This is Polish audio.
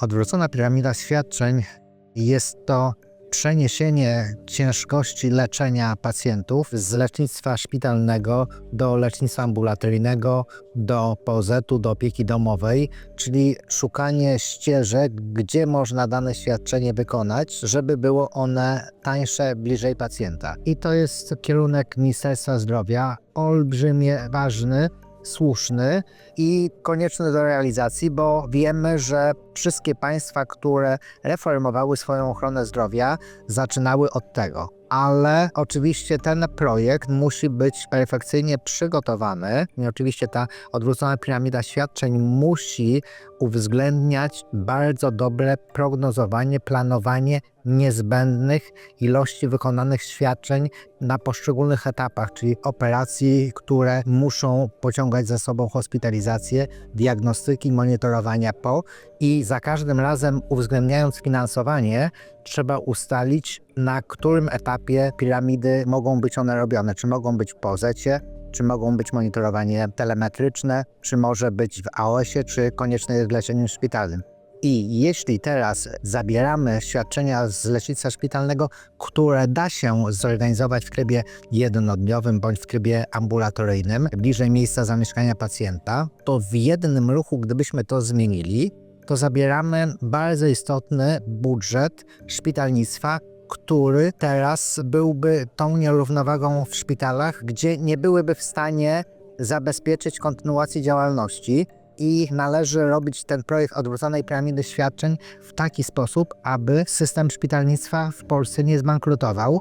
Odwrócona piramida świadczeń jest to przeniesienie ciężkości leczenia pacjentów z lecznictwa szpitalnego do lecznictwa ambulatoryjnego, do POZ-u, do opieki domowej, czyli szukanie ścieżek, gdzie można dane świadczenie wykonać, żeby było one tańsze, bliżej pacjenta. I to jest kierunek Ministerstwa Zdrowia, olbrzymie ważny, słuszny i konieczny do realizacji, bo wiemy, że wszystkie państwa, które reformowały swoją ochronę zdrowia, zaczynały od tego. Ale oczywiście ten projekt musi być perfekcyjnie przygotowany. I oczywiście ta odwrócona piramida świadczeń musi uwzględniać bardzo dobre prognozowanie, planowanie niezbędnych ilości wykonanych świadczeń na poszczególnych etapach, czyli operacji, które muszą pociągać za sobą hospitalizację, diagnostyki, monitorowania po i za każdym razem uwzględniając finansowanie, trzeba ustalić, na którym etapie piramidy mogą być one robione. Czy mogą być w pozecie, czy mogą być monitorowanie telemetryczne, czy może być w AOS-ie, czy konieczne jest w szpitalnym. I jeśli teraz zabieramy świadczenia z lecznictwa szpitalnego, które da się zorganizować w trybie jednodniowym bądź w trybie ambulatoryjnym, bliżej miejsca zamieszkania pacjenta, to w jednym ruchu, gdybyśmy to zmienili, to zabieramy bardzo istotny budżet szpitalnictwa, który teraz byłby tą nierównowagą w szpitalach, gdzie nie byłyby w stanie zabezpieczyć kontynuacji działalności. I należy robić ten projekt odwróconej piramidy świadczeń w taki sposób, aby system szpitalnictwa w Polsce nie zbankrutował.